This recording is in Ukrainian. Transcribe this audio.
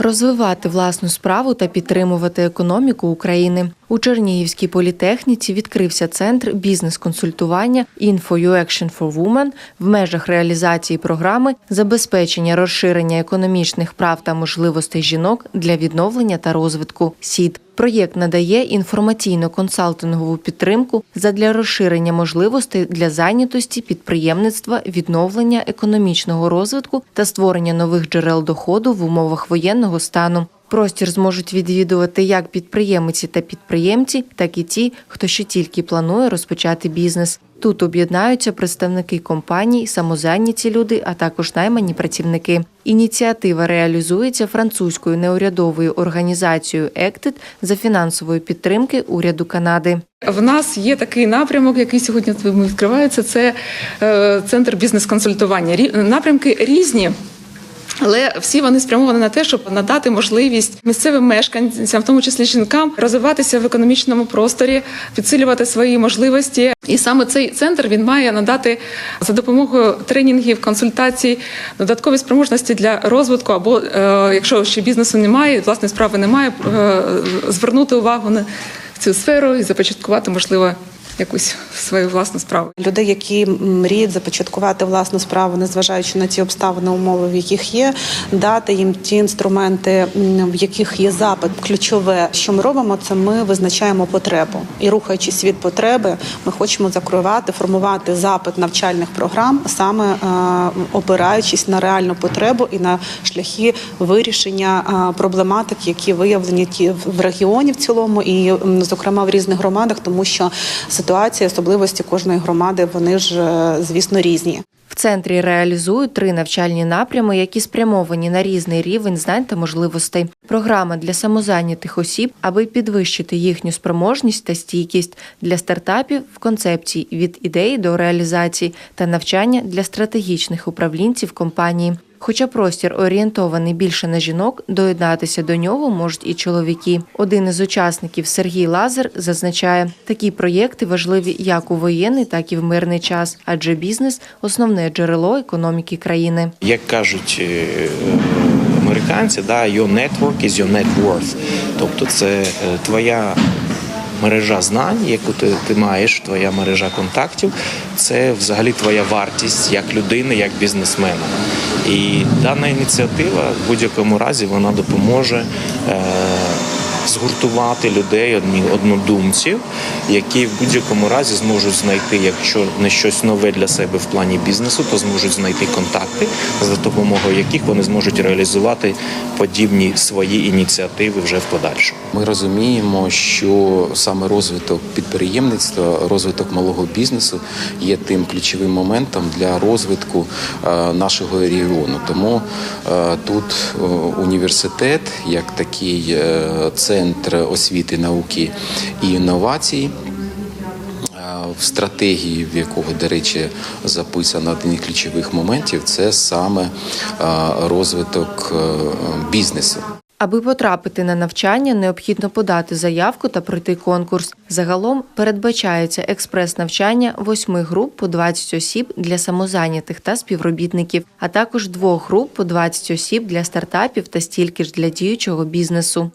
розвивати власну справу та підтримувати економіку України. У Чернігівській політехніці відкрився центр бізнес-консультування «Info Action for Women» в межах реалізації програми забезпечення розширення економічних прав та можливостей жінок для відновлення та розвитку СІД. Проєкт надає інформаційно-консалтингову підтримку задля розширення можливостей для зайнятості, підприємництва, відновлення економічного розвитку та створення нових джерел доходу в умовах воєнного стану. Простір зможуть відвідувати як підприємиці та підприємці, так і ті, хто ще тільки планує розпочати бізнес. Тут об'єднаються представники компаній, самозайняті люди, а також наймані працівники. Ініціатива реалізується французькою неурядовою організацією «Ектит» за фінансової підтримки уряду Канади. В нас є такий напрямок, який сьогодні відкривається. Це е, центр бізнес-консультування. Напрямки різні. Але всі вони спрямовані на те, щоб надати можливість місцевим мешканцям, в тому числі жінкам, розвиватися в економічному просторі, підсилювати свої можливості. І саме цей центр він має надати за допомогою тренінгів, консультацій, додаткові спроможності для розвитку, або е, якщо ще бізнесу немає, власної справи немає, е, звернути увагу на цю сферу і започаткувати, можливо, якусь свою власну справу. Людей, які мріють започаткувати власну справу, незважаючи на ті обставини, умови, в яких є, дати їм ті інструменти, в яких є запит. Ключове, що ми робимо, це ми визначаємо потребу і рухаючись від потреби, ми хочемо закривати, формувати запит навчальних програм, саме е, опираючись на реальну потребу і на шляхи вирішення е, проблематик, які виявлені ті в регіоні в цілому, і зокрема в різних громадах, тому що ситуація, особливості кожної громади, вони ж е, звісно різні. В центрі реалізують три навчальні напрями, які спрямовані на різний рівень знань та можливостей. Програма для самозайнятих осіб, аби підвищити їхню спроможність та стійкість для стартапів в концепції від ідеї до реалізації та навчання для стратегічних управлінців компанії. Хоча простір орієнтований більше на жінок, доєднатися до нього можуть і чоловіки. Один із учасників Сергій Лазар зазначає, такі проєкти важливі як у воєнний, так і в мирний час, адже бізнес основне джерело економіки країни. Як кажуть е, американці, да, your network is your net worth. Тобто це е, твоя мережа знань, яку ти, ти маєш, твоя мережа контактів, це взагалі твоя вартість як людини, як бізнесмена. І дана ініціатива в будь-якому разі вона допоможе. Е, згуртувати людей одні однодумців, які в будь-якому разі зможуть знайти, якщо не щось нове для себе в плані бізнесу, то зможуть знайти контакти, за допомогою яких вони зможуть реалізувати подібні свої ініціативи вже в подальшому. Ми розуміємо, що саме розвиток підприємництва, розвиток малого бізнесу є тим ключовим моментом для розвитку е, нашого регіону. Тому е, тут е, університет, як такий центр освіти, науки і інновацій. В стратегії, в якого, до речі, записано один із ключових моментів, це саме розвиток е, бізнесу. Аби потрапити на навчання, необхідно подати заявку та пройти конкурс. Загалом передбачається експрес-навчання восьми груп по 20 осіб для самозайнятих та співробітників, а також двох груп по 20 осіб для стартапів та стільки ж для діючого бізнесу.